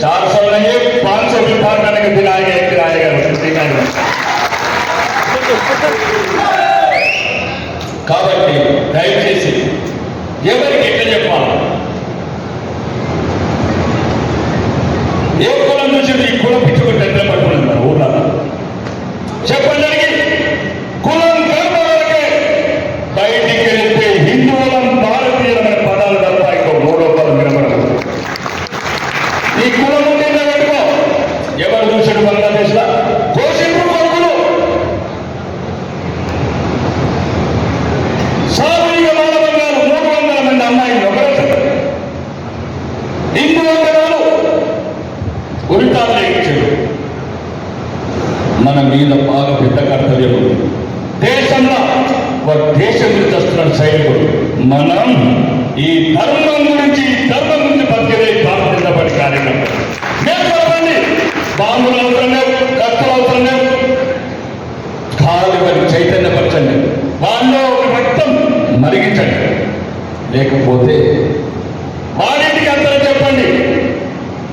चार सौ नहीं पांच सौ करने गए गए కాబట్టి దయచేసి ఎవరికి ఎక్కడ చెప్పాలి? ఏ కులం నుంచి కులం పిచ్చుకుంటే నిలబడుకున్నారు చెప్పండి బాగా పెద్ద కర్తవ్యం దేశంలో వారు దేశం గురించి వస్తున్న సైనికుడు. మనం ఈ ధర్మం గురించి ధర్మం గురించి బతికేదే ఈ జనతా పార్టీ కార్యక్రమం. మేము బాంబులు అవసరం లేవు కత్తులు అవసరం లేవు కాలు వారి చైతన్యపరచండి. వాళ్ళు ఒక రక్తం మరిగించండి. లేకపోతే వాడింటికి అందరూ చెప్పండి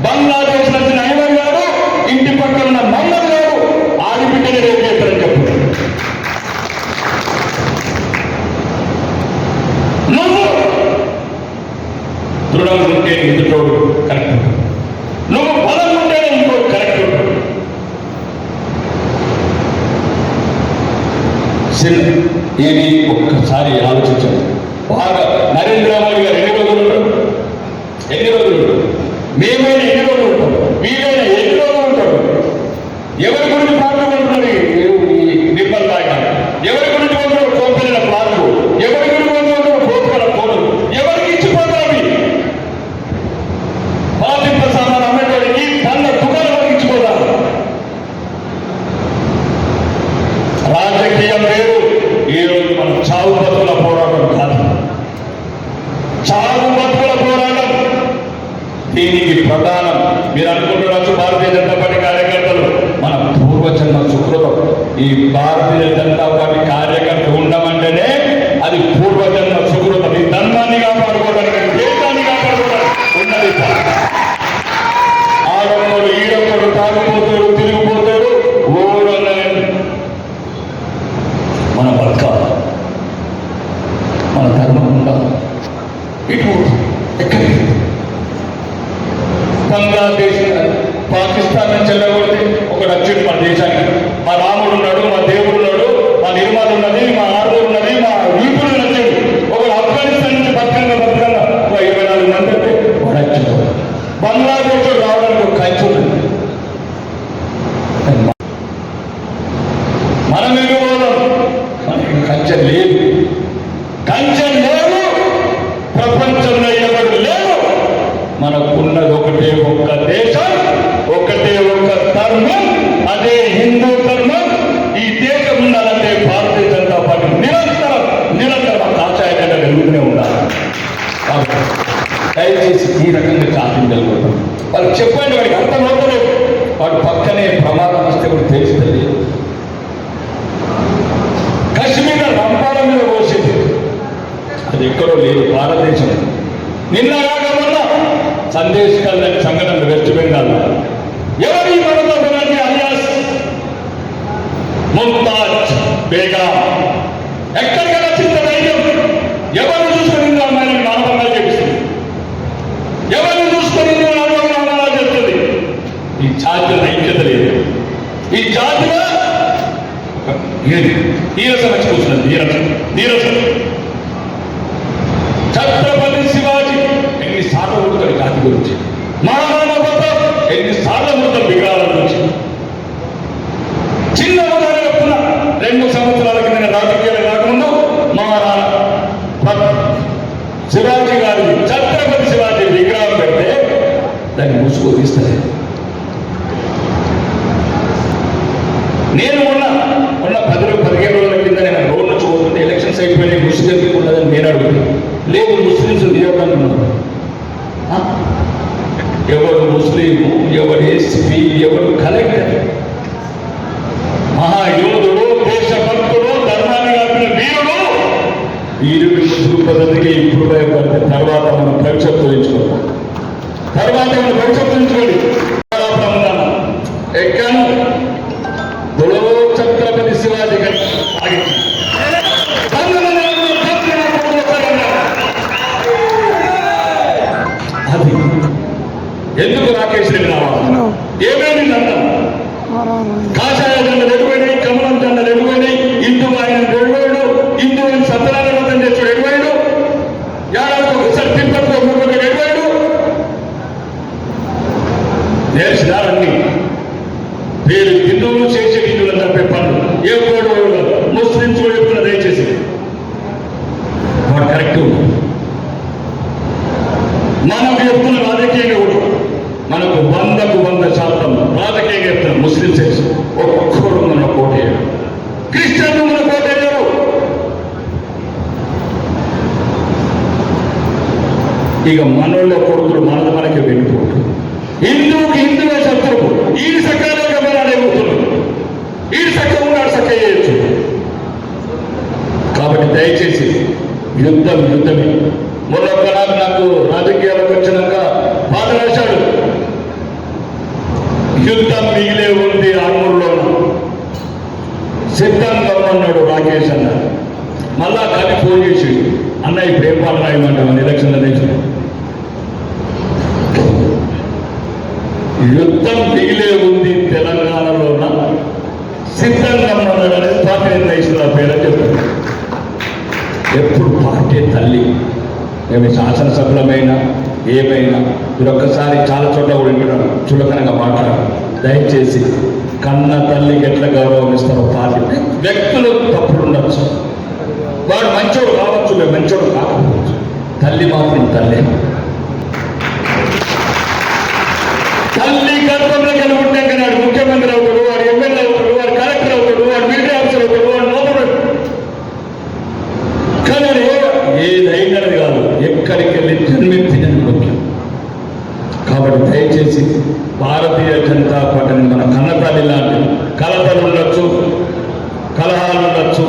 బంగ్లాదేశ్ వచ్చిన ఐవర్ గారు ఇంటి పక్కన ఉన్న మమ్మల్ గారు ఆడిబిడ్డని రేపు చేస్తారని చెప్పండి నువ్వు దృఢంగా ఉంటే ఎదుటోడు కరెక్ట్ ఉంటాడు. నువ్వు బలం ఉంటేనే ఇంకోటి కరెక్ట్ ఉంటాడు. చిన్న ఇది ఒక్కసారి ఆలోచించండి బాగా నరేంద్ర మోడీ గారు ఎన్ని రోజులు ఉంటారు? ఎన్ని రోజులు ఉంటారు? మేమైనా ఎన్ని రోజులు ఉంటాం? వీలైనా ఎన్ని రోజులు ఉంటారు? ఎవరి గురించి మాట్లాడుతున్నారు నిబ్బల్ దాకా ఎవరి గురించి ఉంటారు కోల్పోయిన పార్కు ఎవరి గురించి ఉంటారు కోల్పోయిన కోటలు ఎవరికి ఇచ్చిపోతారు అవి? బాధింప సామాన్ అమ్మేటోడికి తన దుకాణం ఇచ్చిపోతారు. రాజకీయం లేదు ఈరోజు మనం చావు ಮಾಡಬಹುದು ఈ రకంగా చాటించగలుగుతాం వాళ్ళు చెప్పండి వాడికి అర్థం అవుతలేదు వాడు పక్కనే ప్రమాదం వస్తే కూడా తెలుస్తుంది కశ్మీర్ రంపాల మీద పోసింది. అది ఎక్కడో లేదు భారతదేశం. నిన్న కాక మొన్న సందేశ్ కళ్యాణ్ సంఘటన వెస్ట్ బెంగాల్ ఎవరి మమతానికి అలియాస్? ముంతాజ్ బేగా. ఎక్కడ నీరసం వచ్చి కూర్చున్నది నీరసం నీరసం. ఛత్రపతి శివాజీ. ఎన్నిసార్లు కొడతాడు జాతి గురించి? మహారాణా ప్రతాప్ ఎన్నిసార్లు కొడతాడు విగ్రహాల గురించి? చిన్న ఉదాహరణ రెండు సంవత్సరాల కింద రాజకీయాలు కాకుండా మహారాణా శివాజీ గారి ఛత్రపతి శివాజీ విగ్రహం పెడితే దాన్ని ముసుగు తీస్తారు నేను మొన్న మొన్న పది రోజు పదిహేను రోజుల కింద నేను రోడ్ నుంచి పోతుంటే ఎలక్షన్స్ అయిపోయినాయి ముస్లిం ఎందుకు ఉన్నదని నేను అడుగుతాను లేదు ముస్లింస్ లేవనుకున్నాను ఎవరు ముస్లిం ఎవరు ఎస్పీ ఎవరు కలెక్టర్ మహాయోధుడు దేశభక్తుడు ధర్మాన్ని కాపిన వీరుడు వీరుడి ముసుగు పద్ధతికి ఇప్పుడు భయపడితే తర్వాత మనం భవిష్యత్తు ఎంచుకుంటాం తర్వాత మనం భవిష్యత్తు ఎంచుకోండి ఎక్కాను ఛత్ర ఛత్రపతి శివాజీ గారి ఆగించింది. తండ్రులను తండ్రులను ఒకరన్నారు. అది ఎందుకు రాకేష్ రెడ్డి రావాలి ఏమేమి అర్థం కాషాయ జెండలు ఎడువైనాయి కమలం జెండలు ఎడువైనాయి హిందూ ఆయన ఎడువాడు హిందూ అని సత్యనారాయణ వ్రతం చేసాడు ఎడువాడు ఏడాదికి ఒకసారి తిరుపతిలో ముగ్గురు ఎడువాడు నేర్చినారన్నీ పేరు హిందువులు చేసే హిందువులు చెప్పే పనులు ఏ కోడు ముస్లింస్ కూడా చెప్తున్నా దయచేసి వాడు కరెక్ట్ మనం చెప్తున్న రాజకీయంగా కూడా మనకు వందకు వంద శాతం రాజకీయంగా చెప్తున్న ముస్లింస్ ఒక్కరు మన కోటేయరు క్రిస్టియన్లు మన కోటేయరు ఇక మనోళ్ళ కొడుకులు మనది మనకి వెళ్ళిపోతుంది హిందువుకి హిందువే శత్రువు. ఈ సకాలంగా మన అడుగుతున్నాడు ఈ సక్క ఉన్నాడు సక్క చేయొచ్చు కాబట్టి దయచేసి యుద్ధం యుద్ధమే. మరొక నాకు నాకు రాజకీయాలకు వచ్చినాక బాధ రాశాడు. యుద్ధం మిగిలే ఉంది ఆర్మూర్లోన. సిద్ధం అన్నాడు రాకేష్ అన్న. మళ్ళా కవి ఫోన్ చేసి అన్న ఇప్పుడు ఏం పాట రాయమంటామని ఎలక్షన్ల యుద్ధం దిగిలే ఉంది తెలంగాణలోన సిద్ధంగా అన్నాడు అనేది పార్టీ నిర్ణయిస్తున్న పేరు చెప్పారు ఎప్పుడు పార్టీ తల్లి. మేము శాసనసభ్యులమైనా ఏమైనా మీరు ఒక్కసారి చాలా చోట్ల కూడా వింటున్నాను చులకనగా మాట్లాడారు. దయచేసి కన్న తల్లికి ఎట్లా గౌరవం ఇస్తారో పార్టీ. వ్యక్తులు తప్పుడు ఉండొచ్చు. వాడు మంచోడు కావచ్చు మేము మంచోడు కాకపోవచ్చు. తల్లి మాత్రం తల్లి. తల్లి గర్భంలో కలిగి ఉంటే కానీ ముఖ్యమంత్రి అవుతాడు వాడు ఎమ్మెల్యే అవుతాడు వాడు కలెక్టర్ అవుతాడు వాడు మీడియా ఆఫీసర్ అవుతాడు వాడు నోబుడు కానీ అది ఏదైనది కాదు ఎక్కడికి వెళ్ళి జన్మెత్తినది ముఖ్యం కాబట్టి దయచేసి భారతీయ జనతా పార్టీని మన కన్నతల్లి లాంటి కలతలు ఉండొచ్చు కలహాలు ఉండొచ్చు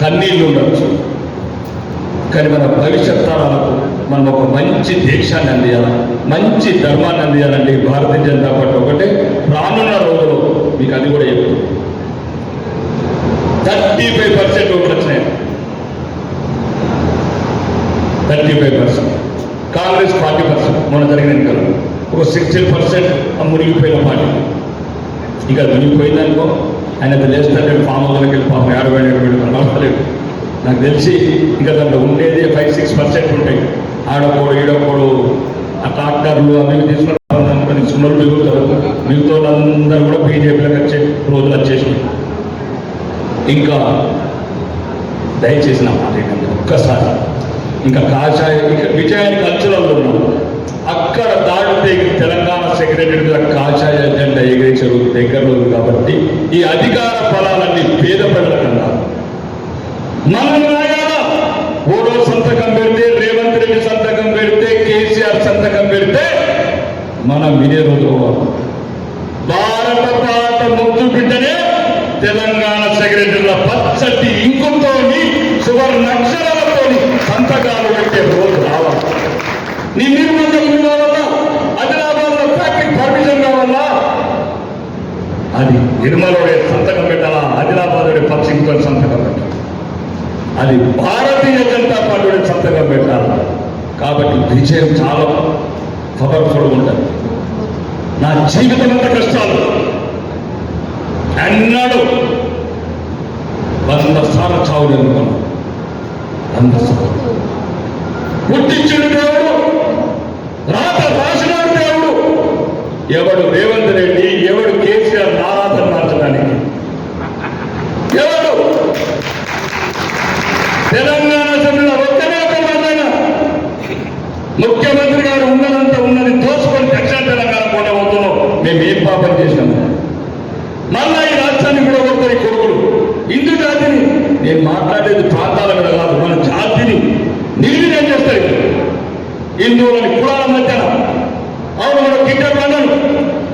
కన్నీళ్ళు ఉండొచ్చు కానీ మన భవిష్యత్ తరాలకు మనం ఒక మంచి దేశాన్ని అందియాలి మంచి ధర్మాన్ని అందియాలండి భారతీయ జనతా పార్టీ ఒకటే రానున్న రోజుల్లో మీకు అది కూడా చెప్తుంది థర్టీ ఫైవ్ పర్సెంట్ ఓట్లు వచ్చినాయి thirty five percent Congress forty percent మొన్న జరిగిన ఎన్నికలు ఒక సిక్స్టీన్ పర్సెంట్ మునిగిపోయిన పార్టీ ఇక మునిగిపోయిందనుకో ఆయన లేస్తాడే ఫామ్ హౌస్లోకి వెళ్ళి పాపం ఏడబడి ఏడబడి రావట్లేదు నాకు తెలిసి ఇక దాంట్లో ఉండేది ఫైవ్ సిక్స్ పర్సెంట్ ఉంటాయి ఆడకోడు ఈడకోడు ఆ ట్రాక్టర్లు అవి తీసుకుని సున్నలు మిగులుతారు మిగతా వాళ్ళందరూ కూడా బీజేపీలకు వచ్చే రోజులు వచ్చేసినాయి. ఇంకా దయచేసి నా మాట ఏంటంటే ఒక్కసారి ఇంకా కాషాయ ఇక్కడ విజయానికి అంచులలో ఉన్నాం అక్కడ దాటితే తెలంగాణ సెక్రటరీ మీద కాషాయ జెండా ఎగిరించే రోజు దగ్గరలో ఉంది కాబట్టి ఈ అధికార ఫలాలన్నీ పేద ప్రజలకు కన్నా మనం రాయాలా ఓడో సంతకం పెడితే రేవంత్ రెడ్డి సంతకం పెడితే కేసీఆర్ సంతకం పెడితే మనం వినే రోజు భారత పాట ముద్దు బిడ్డనే తెలంగాణ సెక్రటరీల పచ్చటి ఇంకుతో సువర్ణ అక్షరాలతో సంతకాలు పెట్టే రోజు రావాలి. నీ నిర్బంధం ఇల్లు కావాలా ఆదిలాబాద్లో ఫ్యాక్టరీ పర్మిషన్ కావాలా? అది నిర్మలోడే సంతకం పెట్టాలా? ఆదిలాబాద్ పక్షితో సంతకం పెట్టాలి? అది భారతీయ జనతా పార్టీ సంతకం పెట్టాలి? కాబట్టి విజయం చాలా పవర్ఫుల్ ఉంటుంది. నా జీవితం అంత కష్టాలు? అన్నాడు వంద సార చావు అనుకున్నాను వంద సార్లు. పుట్టించిన దేవుడు రాత రాసినాడు దేవుడు ఎవడు రేవంత్ రెడ్డి ఎవడు కేసీఆర్ నారాతను మార్చడానికి ఎవడు తెలంగాణ అసెంబ్లీలో ఒక్కనే ఒక మాట్లాడిన ముఖ్యమంత్రి గారు ఉన్నదంతా ఉన్నది దోచుకొని దక్షిణ తెలంగాణ కూడా పోతున్నాం మేము ఏం పాపం చేసినాము మళ్ళా ఈ రాష్ట్రాన్ని కూడా ఒకరి కొడుకులు హిందూ జాతిని నేను మాట్లాడేది ప్రాంతాల మీద కాదు మన జాతిని నిర్వీర్యం చేస్తాయి. హిందువులని కులాల మధ్యన. అవును మనం టికెట్ అన్నాను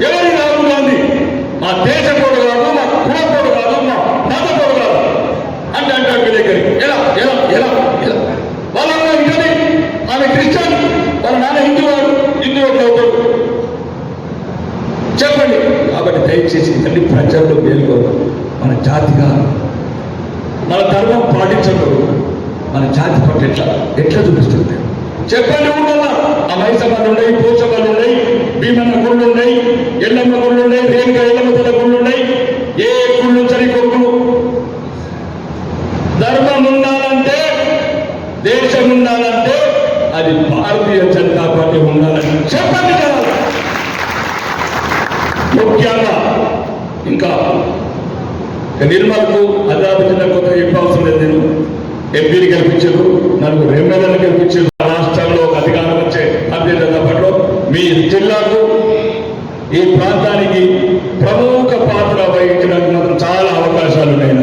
ఎవరి రాహుల్ గాంధీ? మా దేశ కోడు కాదు మా కుల కోడు కాదు మా మత కోడు కాదు. అంటే అంటాడు విలేకరి ఎలా ఎలా ఎలా ఎలా? వాళ్ళ ఇంటది ఆమె క్రిస్టియన్ వాళ్ళ నాన్న హిందూ వాడు హిందూ వాడు అవుతాడు. చెప్పండి. కాబట్టి మన జాతి కాదు మన మన ధర్మం పాటించకూడదు. మన జాతి పట్ల ఎట్లా ఎట్లా చూపిస్తుంది? చెప్పండి ఊళ్ళో ఆ మైసమ్మలు ఉన్నాయి పోషమ్మలు ఉన్నాయి భీమన్న గుళ్ళు ఉన్నాయి ఎల్లమ్మ గుళ్ళు ఉన్నాయి రేణుక ఎల్లమ్మ తల గుళ్ళు ఉన్నాయి ఏ గుళ్ళు సరి కొడుకు? ధర్మం ఉండాలంటే దేశం ఉండాలంటే అది భారతీయ జనతా పార్టీ ఉండాలని చెప్పండి కదా ముఖ్యంగా ఇంకా నిర్మల్కు అదాపు జిల్లా కొత్త చెప్పవలసిన లేదు. నేను ఎంపీని గెలిపించారు నలుగురు ఎమ్మెల్యేలు గెలిపించారు. రాష్ట్రంలో అధికారం వచ్చే అభ్యర్థుల పాటు మీ జిల్లాకు ఈ ప్రాంతానికి ప్రముఖ పాత్ర వహించడానికి మాత్రం చాలా అవకాశాలు ఉన్నాయి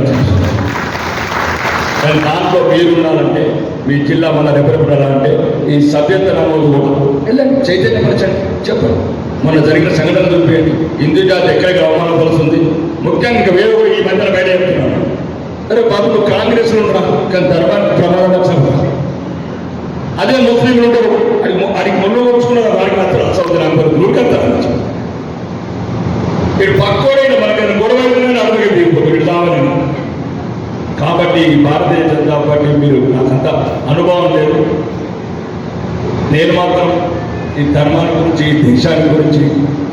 కానీ దాంట్లో మీరున్నారంటే ఉండాలంటే మీ జిల్లా మన రెపరెపడాలంటే ఈ సభ్యత నమోదు కూడా వెళ్ళండి చైతన్యపరచండి. చెప్పండి. మొన్న జరిగిన సంఘటన చూపించండి. హిందూ జాతి ఎక్కడికి అవమానపరుస్తుంది? ముఖ్యంగా ఇంకా వేరే ఈ మధ్యన బయట చెప్తున్నాను అరే బాబు నువ్వు కాంగ్రెస్లో ఉన్నా కానీ ధర్మానికి ప్రమాదం వచ్చావు అదే ముస్లింలు ఉంటారు అది అడిగి మొన్న వచ్చుకున్నారు వారికి మాత్రం సౌదరి అందరూ నూరుకంటారు వీడు పక్కోడైన మనకైనా గొడవ అయిపోయినా అర్థం తీరిపోతుంది ఇటు రావాలని కాబట్టి భారతీయ జనతా పార్టీ మీరు నాకంత అనుభవం లేదు. నేను మాత్రం ఈ ధర్మాన్ని గురించి ఈ దేశాన్ని గురించి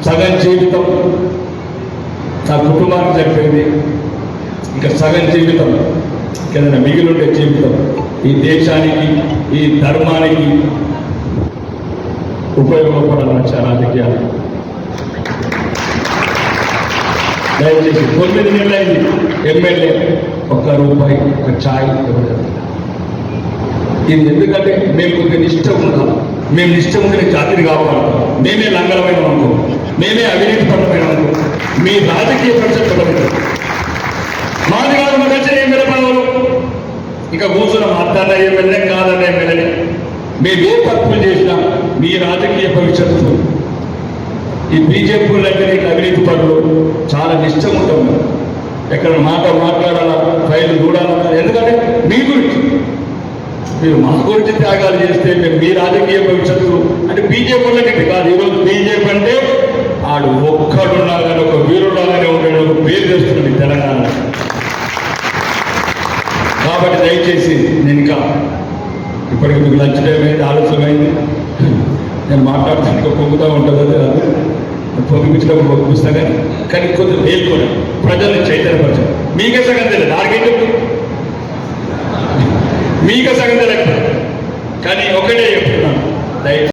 సగం జీవితం నా కుటుంబానికి చెప్పింది. ఇంకా సగం జీవితం ఏదైనా మిగిలి ఉండే జీవితం. ఈ దేశానికి ఈ ధర్మానికి ఉపయోగపడాలని చాలా రాజకీయాలు దయచేసి తొమ్మిది నెలలైంది. ఎమ్మెల్యే ఒక్క రూపాయి ఒక ఛాయ్ ఇవ్వలేదు. ఇది ఎందుకంటే మేము కొంచెం నిష్టం ఉండాలి. మేము నిష్టం ఉంటే జాతిని కాపాడాలి మేమే లంగలమైన అనుకో మేమే అవినీతి పరమైన అనుకో మీ రాజకీయ పరిస్థితి పడలేదు మాది కాదు మాకు ఎమ్మెల్యే పదవులు ఇంకా కూర్చున్న మాట్లాడే ఎమ్మెల్యే కాదనే ఎమ్మెల్యే మేము ఏ తప్పులు చేసినా మీ రాజకీయ భవిష్యత్తు. ఈ బీజేపీ దగ్గర అవినీతి పనులు చాలా నిష్టం ఉంటుంది ఎక్కడ మాట మాట్లాడాలా ఫైల్ చూడాలన్నా ఎందుకంటే మీ గురించి. మీరు మా గురించి త్యాగాలు చేస్తే మేము మీ రాజకీయ భవిష్యత్తు. అంటే బీజేపీ వాళ్ళకి కాదు ఈరోజు బీజేపీ అంటే వాడు ఒక్కడున్నా కానీ ఒక వీరుడాగానే ఉండేది ఒక పేరు తెస్తుంది తెలంగాణ. కాబట్టి దయచేసి నేను ఇంకా ఇప్పటికి మీకు లంచ్ టైం అయింది ఆలస్యమైంది నేను మాట్లాడుతున్న పొంగుతూ ఉంటుంది అది కాదు. పొంగిపించడం పుస్తకం కానీ కొంచెం మేల్కొని ప్రజల్ని చైతన్యపరచడం. మీకే సగం తెలియదు. నాకేంటి మీకే సగం తెలియదు. కానీ ఒకటే చెప్తున్నాను. దయచేసి